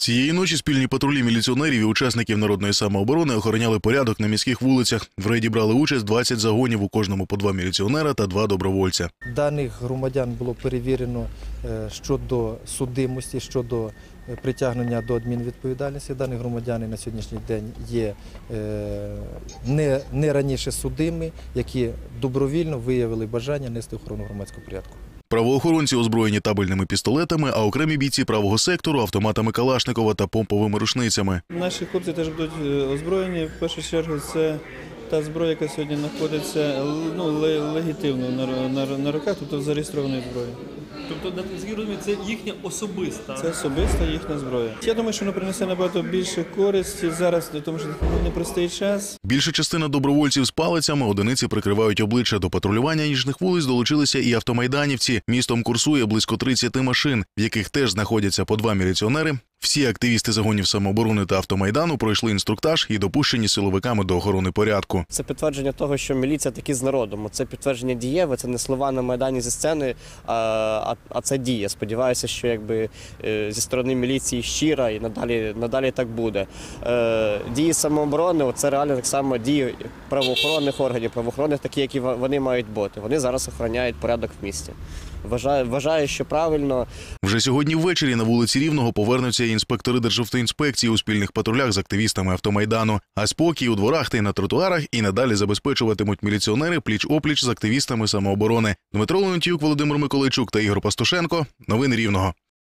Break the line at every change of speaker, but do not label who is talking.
Цієї ночі спільні патрулі міліціонерів і учасників народної самооборони охороняли порядок на міських вулицях. В рейді брали участь 20 загонів у кожному по два міліціонера та два добровольця.
Даних громадян було перевірено е, щодо судимості, щодо е, притягнення до адмінвідповідальності. Дані громадяни на сьогоднішній день є е, не, не раніше судими, які добровільно виявили бажання нести охорону громадського порядку.
Правоохоронці озброєні табельними пістолетами, а окремі бійці правого сектору автоматами Калашникова та помповими рушницями.
Наші хлопці теж будуть е, озброєні. В першу чергу це та зброя, яка сьогодні знаходиться ну, легітимно на, на, на руках, тобто зареєстрованої зброї.
Тобто, наскільки розумію, це їхня особиста.
Це особиста їхня зброя. Я думаю, що воно принесе набагато більше користі зараз, тому що непростий час.
Більша частина добровольців з палицями одиниці прикривають обличчя. До патрулювання ніжних вулиць долучилися і автомайданівці. Містом курсує близько 30 машин, в яких теж знаходяться по два міліціонери. Всі активісти загонів самооборони та автомайдану пройшли інструктаж і допущені силовиками до охорони порядку.
Це підтвердження того, що міліція таки з народом. Це підтвердження дієве, це не слова на майдані зі сцени, а, а, це діє. Сподіваюся, що якби е, зі сторони міліції щира і надалі, надалі так буде. Е, Дії самооборони це реально так само дії правоохоронних органів, правоохоронних, такі, які вони мають бути. Вони зараз охороняють порядок в місті. Вважаю, вважаю, що правильно.
Вже сьогодні ввечері на вулиці Рівного повернуться інспектори Державтоінспекції у спільних патрулях з активістами автомайдану. А спокій у дворах та й на тротуарах і надалі забезпечуватимуть міліціонери пліч-опліч з активістами самооборони. Дмитро Леонтіюк, Володимир Миколайчук та Ігор Пастушенко. Новини Рівного.